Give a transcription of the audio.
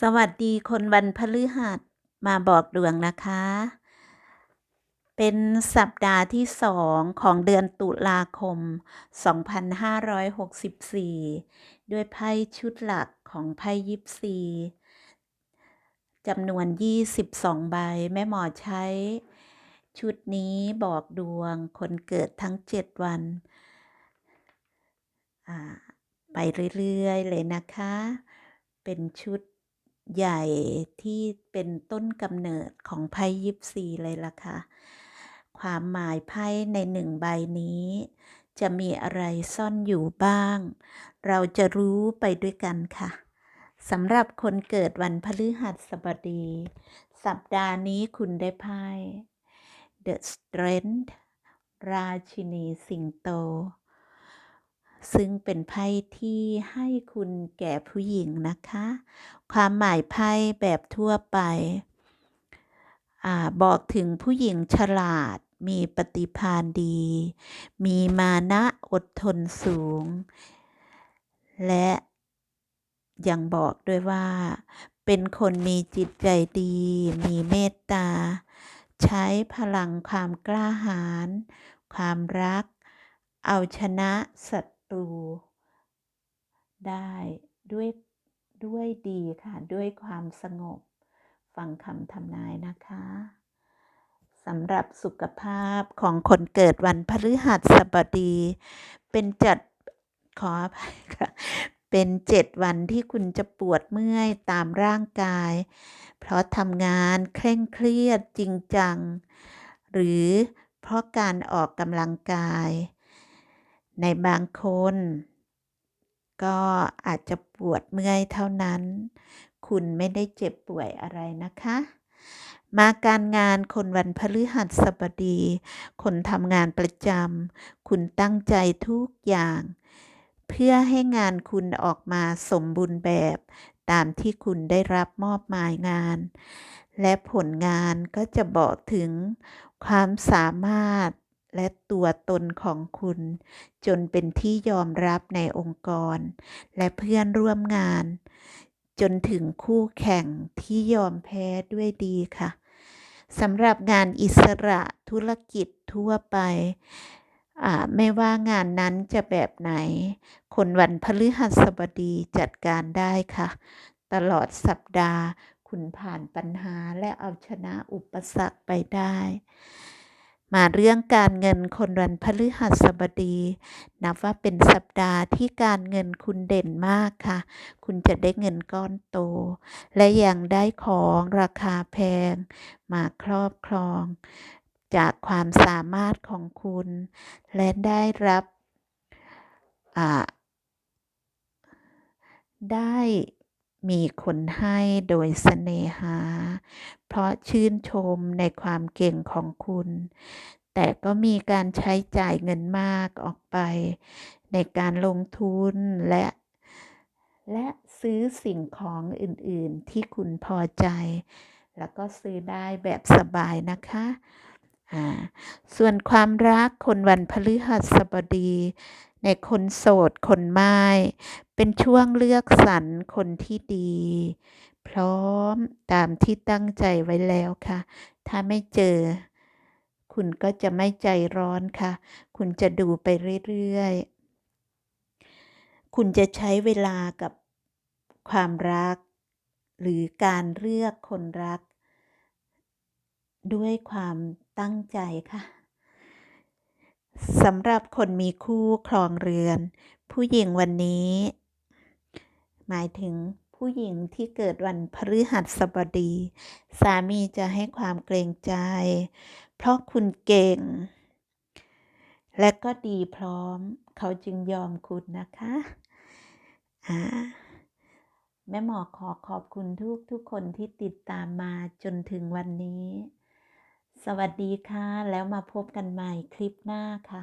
สวัสดีคนวันพฤหัสมาบอกดวงนะคะ เป็นสัปดาห์ที่สองของเดือนตุลาคม 2564 ด้วยไพ่ชุดหลักของไพ่ยิปซีจำนวน 22 ใบ แม่หมอใช้ ชุดนี้บอกดวงคนเกิดทั้ง 7 วัน ไปเรื่อย ๆ เลยนะคะ เป็นชุด ใหญ่ที่เป็นต้นกำเนิดของไพ่ยิปซีเลยล่ะค่ะ ความหมายไพ่ในหนึ่งใบนี้ จะมีอะไรซ่อนอยู่บ้าง เราจะรู้ไปด้วยกันค่ะสำหรับคนเกิดวันพฤหัสบดี สัปดาห์นี้คุณได้ไพ่ The Strength ราชินีสิงโต ซึ่งเป็นไพ่ที่ให้คุณแก่ผู้หญิงนะคะ ความหมายไพ่แบบทั่วไปอบอกถึงผู้หญิงฉลาด มีปฏิภาณดี มีมานะอดทนสูง และยังบอกด้วยว่า เป็นคนมีจิตใจดี มีเมตตา ใช้พลังความกล้าหาญความรัก เอาชนะศั ตรู ได้ด้วยด้วยดีค่ะ ด้วยความสงบ ฟังคำทำนายนะคะสำหรับสุขภาพของคนเกิดวันพฤหัสบดี เป็นจัดขออภัยค่ะเป็นเจ็ดวันที่คุณจะปวดเมื่อยตามร่างกาย เพราะทำงานเคร่งเครียดจริงจัง หรือเพราะการออกกำลังกาย ในบางคน ก็อาจจะปวดเมื่อยเท่านั้น คุณไม่ได้เจ็บป่วยอะไรนะคะ มาการงานคนวันพฤหัสบดี คนทำงานประจำคุณตั้งใจทุกอย่าง เพื่อให้งานคุณออกมาสมบูรณ์แบบตามที่คุณได้รับมอบหมายงาน และผลงานก็จะบอกถึงความสามารถ และตัวตนของคุณ จนเป็นที่ยอมรับในองค์กร และเพื่อนร่วมงาน จนถึงคู่แข่งที่ยอมแพ้ด้วยดีค่ะสำหรับงานอิสระธุรกิจทั่วไปไม่ว่างานนั้นจะแบบไหน คนวันพฤหัสบดีจัดการได้ค่ะ ตลอดสัปดาห์ คุณผ่านปัญหาและเอาชนะอุปสรรคไปได้ มาเรื่องการเงินคนวันพฤหัสบดี นับว่าเป็นสัปดาห์ที่การเงินคุณเด่นมากค่ะ คุณจะได้เงินก้อนโต และยังได้ของราคาแพง มาครอบครอง จากความสามารถของคุณ และได้รับได้ มีคนให้โดยเสน่หา เพราะชื่นชมในความเก่งของคุณ แต่ก็มีการใช้จ่ายเงินมากออกไป ในการลงทุนและ และซื้อสิ่งของอื่นๆที่คุณพอใจ แล้วก็ซื้อได้แบบสบายนะคะส่วนความรักคนวันพฤหัสบดี ในคนโสดคนไม้เป็นช่วงเลือกสรรคนที่ดี พร้อมตามที่ตั้งใจไว้แล้วค่ะ ถ้าไม่เจอ คุณก็จะไม่ใจร้อนค่ะ คุณจะดูไปเรื่อยๆ คุณจะใช้เวลากับความรัก หรือการเลือกคนรัก ด้วยความตั้งใจค่ะ สำหรับคนมีคู่ครองเรือน ผู้หญิงวันนี้ หมายถึงผู้หญิงที่เกิดวันพฤหัสบดี สามีจะให้ความเกรงใจ เพราะคุณเก่ง และก็ดีพร้อม เขาจึงยอมคุณนะคะอ่าแม่หมอขอขอบคุณทุกทุกคนที่ติดตามมาจนถึงวันนี้ สวัสดีค่ะ แล้วมาพบกันใหม่คลิปหน้าค่ะ